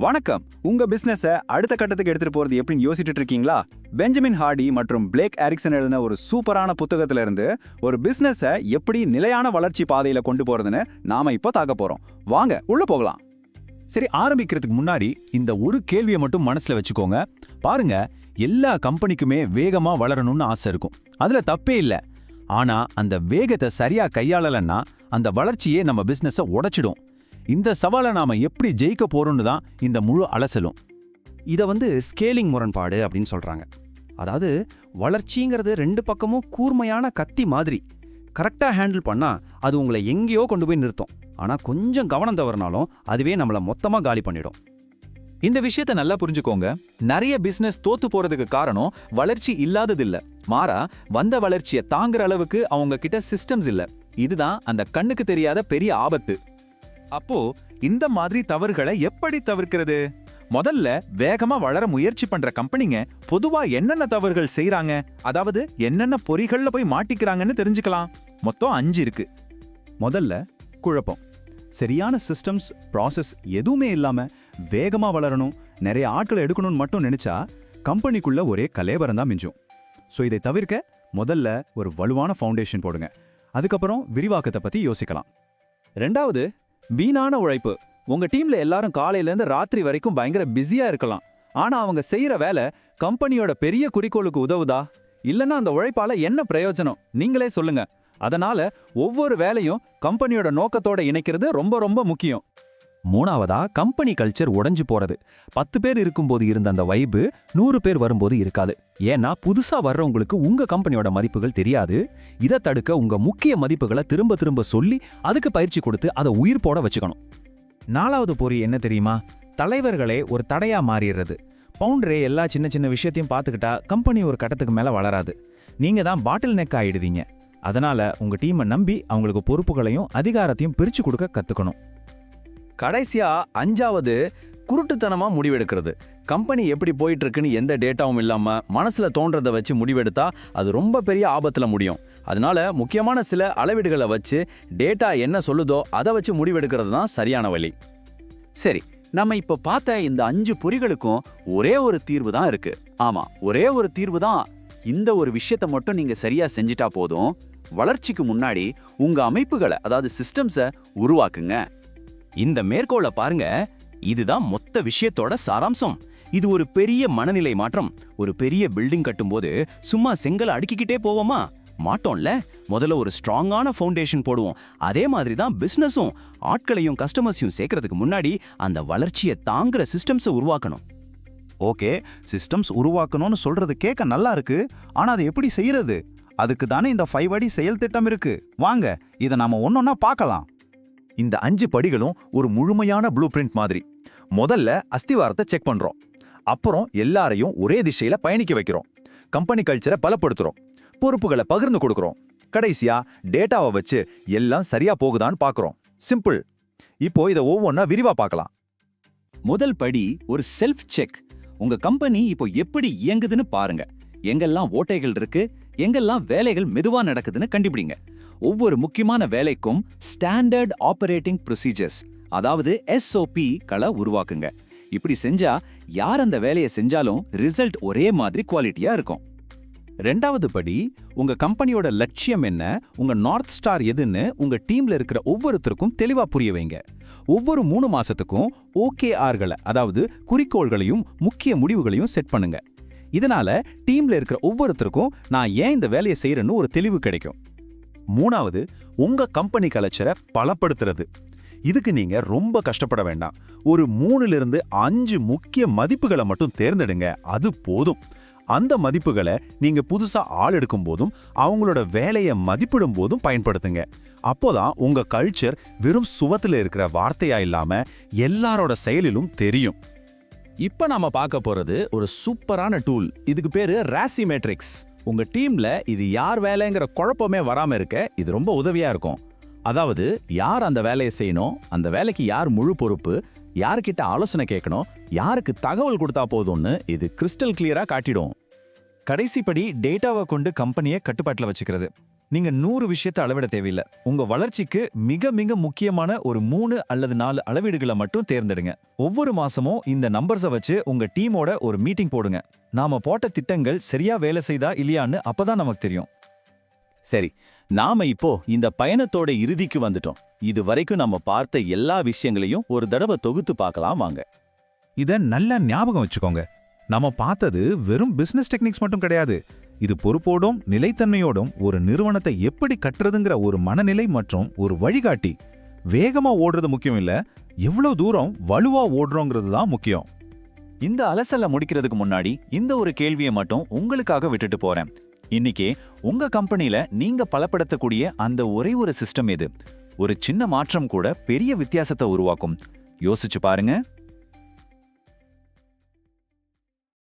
வணக்கம். உங்க பிசினஸ அடுத்த கட்டத்துக்கு எடுத்துட்டு போறது எப்படின்னு யோசிச்சுட்டு இருக்கீங்களா? பெஞ்சமின் ஹார்டி மற்றும் பிளேக் ஆரிக்சன் எழுதின ஒரு சூப்பரான புத்தகத்துல இருந்து ஒரு பிசினஸ எப்படி நிலையான வளர்ச்சி பாதையில கொண்டு போறதுன்னு நாம இப்போ தாக்க போறோம். வாங்க உள்ள போகலாம். சரி ஆரம்பிக்கிறதுக்கு முன்னாடி இந்த ஒரு கேள்வியை மட்டும் மனசுல வச்சுக்கோங்க. பாருங்க எல்லா கம்பெனிக்குமே வேகமா வளரணும்னு ஆசை இருக்கும். அதுல தப்பே இல்ல. ஆனா அந்த வேகத்தை சரியா கையாளலன்னா அந்த வளர்ச்சியே நம்ம பிசினஸ உடைச்சிடும். இந்த சவாலை நாம் எப்படி ஜெயிக்க போகிறோம்னு தான் இந்த முழு அலசலும். இதை வந்து ஸ்கேலிங் முரண்பாடு அப்படின்னு சொல்கிறாங்க அதாவது வளர்ச்சிங்கிறது ரெண்டு பக்கமும் கூர்மையான கத்தி மாதிரி. கரெக்டாக ஹேண்டில் பண்ணால் அது உங்களை எங்கேயோ கொண்டு போய் நிறுத்தும். ஆனால் கொஞ்சம் கவனம் தவறினாலும் அதுவே நம்மளை மொத்தமாக காலி பண்ணிடும். இந்த விஷயத்தை நல்லா புரிஞ்சுக்கோங்க. நிறைய பிசினஸ் தோத்து போறதுக்கு காரணம் வளர்ச்சி இல்லாததில்லை. மாறா வந்த வளர்ச்சியை தாங்குற அளவுக்கு அவங்க கிட்ட சிஸ்டம்ஸ் இல்லை. இதுதான் அந்த கண்ணுக்கு தெரியாத பெரிய ஆபத்து. அப்போ இந்த மாதிரி தவறுகளை எப்படி தவிர்க்கிறது? முதல்ல வேகமா வளர முயற்சி பண்ற கம்பெனிங்க பொதுவா என்னென்ன தவறுகள் செய்யறாங்க அதாவது என்னென்ன பொறிகள்ல போய் மாட்டிக்கிறாங்கன்னு தெரிஞ்சுக்கலாம். மொத்தம் அஞ்சு இருக்கு. முதல்ல குழப்பம். சரியான சிஸ்டம்ஸ் ப்ராசஸ் எதுவுமே இல்லாம வேகமா வளரணும் நிறைய ஆட்களை எடுக்கணும்னு மட்டும் நினைச்சா கம்பெனிக்குள்ள ஒரே கலேபரம் தான் மிஞ்சும். ஸோ இதை தவிர்க்க முதல்ல ஒரு வலுவான ஃபவுண்டேஷன் போடுங்க. அதுக்கப்புறம் விரிவாக்கத்தை பத்தி யோசிக்கலாம். ரெண்டாவது வீணான உழைப்பு. உங்க டீம்ல எல்லாரும் காலையில இருந்து ராத்திரி வரைக்கும் பயங்கர பிஸியா இருக்கலாம். ஆனா அவங்க செய்யற வேலை கம்பெனியோட பெரிய குறிக்கோளுக்கு உதவுதா? இல்லனா அந்த உழைப்பால என்ன பிரயோஜனம்? நீங்களே சொல்லுங்க. அதனால ஒவ்வொரு வேலையும் கம்பெனியோட நோக்கத்தோட இணைக்கிறது ரொம்ப ரொம்ப முக்கியம். மூணாவதா கம்பெனி கல்ச்சர் உடஞ்சு போறது. பத்து பேர் இருக்கும்போது இருந்த அந்த வைபு நூறு பேர் வரும்போது இருக்காது. ஏன்னா புதுசா வர்றவங்களுக்கு உங்க கம்பெனியோட மதிப்புகள் தெரியாது. இதை தடுக்க உங்க முக்கிய மதிப்புகளை திரும்ப திரும்ப சொல்லி அதுக்கு பயிற்சி கொடுத்து அதை உயிர் போட வச்சுக்கணும். நாலாவது பொறி என்ன தெரியுமா? தலைவர்களே ஒரு தடையா மாறிடுறது. பவுண்டரே எல்லா சின்ன சின்ன விஷயத்தையும் பார்த்துக்கிட்டா கம்பெனி ஒரு கட்டத்துக்கு மேலே வளராது. நீங்க தான் பாட்டில் நெக் ஆயிடுதீங்க அதனால உங்க டீமை நம்பி அவங்களுக்கு பொறுப்புகளையும் அதிகாரத்தையும் பிரிச்சு கொடுக்க கத்துக்கணும். கடைசியாக அஞ்சாவது குருட்டுத்தனமாக முடிவெடுக்கிறது. கம்பெனி எப்படி போயிட்டு இருக்குன்னு எந்த டேட்டாவும் இல்லாமல் மனசில் தோன்றதை வச்சு முடிவெடுத்தா அது ரொம்ப பெரிய ஆபத்தில் முடியும். அதனால முக்கியமான சில அளவீடுகளை வச்சு டேட்டா என்ன சொல்லுதோ அதை வச்சு முடிவெடுக்கிறது தான் சரியான வழி. சரி நம்ம இப்போ பார்த்த இந்த அஞ்சு பொறிகளுக்கும் ஒரே ஒரு தீர்வு தான் இருக்கு. ஆமா ஒரே ஒரு தீர்வு தான் இந்த ஒரு விஷயத்த மட்டும் நீங்க சரியா செஞ்சிட்டா போதும். வளர்ச்சிக்கு முன்னாடி உங்க அமைப்புகளை அதாவது சிஸ்டம்ஸை உருவாக்குங்க. இந்த மேற்கோளை பாருங்க. இதுதான் மொத்த விஷயத்தோட சாராம்சம். இது ஒரு பெரிய மனநிலை மாற்றம். ஒரு பெரிய பில்டிங் கட்டும்போது சும்மா செங்கலை அடுக்கிக்கிட்டே போவோமா? மாட்டோம்ல. முதல்ல ஒரு ஸ்ட்ராங்கான ஃபவுண்டேஷன் போடுவோம். அதே மாதிரி தான் பிஸ்னஸும் ஆட்களையும் கஸ்டமர்ஸையும் சேர்க்கறதுக்கு முன்னாடி அந்த வளர்ச்சியை தாங்குற சிஸ்டம்ஸை உருவாக்கணும். ஓகே சிஸ்டம்ஸ் உருவாக்கணும்னு சொல்றது கேட்க நல்லா இருக்கு. ஆனா அதை எப்படி செய்யறது? அதுக்கு தானே இந்த ஃபைவ் அடி செயல் திட்டம் இருக்கு. வாங்க இதை நாம ஒன்னொன்னா பார்க்கலாம். இந்த அஞ்சு படிகளும் ஒரு முழுமையான ப்ளூ பிரிண்ட் மாதிரி. முதல்ல அஸ்திவாரத்தை செக் பண்றோம். அப்புறம் எல்லாரையும் ஒரே திசையில பயணிக்க வைக்கிறோம். கம்பெனி கல்ச்சரை பலப்படுத்துறோம். பொறுப்புகளை பகிர்ந்து கொடுக்குறோம். கடைசியா டேட்டாவை வச்சு எல்லாம் சரியா போகுதான்னு பார்க்குறோம் சிம்பிள் இப்போ இதை ஒவ்வொன்றா விரிவா பார்க்கலாம் முதல் படி ஒரு செல்ஃப் செக் உங்க கம்பெனி இப்போ எப்படி இயங்குதுன்னு பாருங்க. எங்கெல்லாம் ஓட்டைகள் இருக்கு எங்கெல்லாம் வேலைகள் மெதுவாக நடக்குதுன்னு கண்டுபிடிங்க. ஒவ்வொரு முக்கியமான வேலைக்கும் ஸ்டாண்டர்ட் ஆபரேட்டிங் ப்ரொசீஜர்ஸ் அதாவது எஸ்ஓபி களை உருவாக்குங்க. இப்படி செஞ்சா யார் அந்த வேலையை செஞ்சாலும் ரிசல்ட் ஒரே மாதிரி குவாலிட்டியா இருக்கும். ரெண்டாவது படி உங்க கம்பெனியோட லட்சியம் என்ன உங்க நார்த் ஸ்டார் எதுன்னு உங்க டீம்ல இருக்கிற ஒவ்வொருத்தருக்கும் தெளிவா புரிய வைங்க. ஒவ்வொரு மூணு மாசத்துக்கும் ஓகேஆர்களை அதாவது குறிக்கோள்களையும் முக்கிய முடிவுகளையும் செட் பண்ணுங்க. இதனால டீம்ல இருக்கிற ஒவ்வொருத்தருக்கும் நான் ஏன் இந்த வேலையை செய்யறேன்னு ஒரு தெளிவு கிடைக்கும். மூணாவது உங்க கம்பெனி கலைச்சரை பலப்படுத்துறது. இதுக்கு நீங்க ரொம்ப கஷ்டப்பட வேண்டாம். ஒரு மூணுல இருந்து அஞ்சு முக்கிய மதிப்புகளை மட்டும் தேர்ந்தெடுங்க. அது போதும். அந்த மதிப்புகளை நீங்க புதுசா ஆள் எடுக்கும் போதும் அவங்களோட வேலையை மதிப்பிடும் போதும் பயன்படுத்துங்க. அப்போதான் உங்க கல்ச்சர் வெறும் சுவத்துல இருக்கிற வார்த்தையா இல்லாம எல்லாரோட செயலிலும் தெரியும். இப்ப நாம பார்க்க போறது ஒரு சூப்பரான டூல் இதுக்கு பேரு ராசி மேட்ரிக்ஸ் உங்க டீம்ல இது யார் வேலைங்கிற குழப்பமே வராம இருக்க இது ரொம்ப உதவியா இருக்கும். அதாவது யார் அந்த வேலையை செய்யணும் அந்த வேலைக்கு யார் முழு பொறுப்பு யார்கிட்ட ஆலோசனை கேட்கணும் யாருக்கு தகவல் கொடுத்தா போதும்னு இது கிறிஸ்டல் கிளியரா காட்டிடும். கடைசிப்படி டேட்டாவை கொண்டு கம்பெனியை கட்டுப்பாட்டில் வச்சுக்கிறது. நீங்க நூறு விஷயத்தை அளவிட தேவையில்லை. உங்க வளர்ச்சிக்கு மிக மிக முக்கியமான ஒரு மூணு அல்லது நாலு அளவீடுகளை மட்டும் தேர்ந்தெடுங்க. ஒவ்வொரு மாசமும் இந்த நம்பர்ஸை வச்சு உங்க டீமோட ஒரு மீட்டிங் போடுங்க. நாம போட்ட திட்டங்கள் சரியா வேலை செய்தா இல்லையான்னு அப்பதான் நமக்கு தெரியும். சரி நாம இப்போ இந்த பயணத்தோட இறுதிக்கு வந்துட்டோம். இது வரைக்கும் நம்ம பார்த்த எல்லா விஷயங்களையும் ஒரு தடவை தொகுத்து பார்க்கலாம் வாங்க. இத நல்லா ஞாபகம் வச்சுக்கோங்க. நம்ம பார்த்தது வெறும் பிசினஸ் டெக்னிக்ஸ் மட்டும் கிடையாது. இது பொறுப்போடும் நிலைத்தன்மையோடும் ஒரு நிறுவனத்தை எப்படி கட்டுறதுங்கிற ஒரு மனநிலை மற்றும் ஒரு வழிகாட்டி. வேகமா ஓடுறது முக்கியம் இல்ல எவ்வளவு தூரம் வலுவா ஓடுறோங்கிறது தான் முக்கியம். இந்த அலசல்ல முடிக்கிறதுக்கு முன்னாடி இந்த ஒரு கேள்வியை மட்டும் உங்களுக்காக விட்டுட்டு போறேன். இன்னைக்கு உங்க கம்பெனில நீங்க பலப்படுத்தக்கூடிய அந்த ஒரே ஒரு சிஸ்டம் எது ஒரு சின்ன மாற்றம் கூட பெரிய வித்தியாசத்தை உருவாக்கும். யோசிச்சு பாருங்க.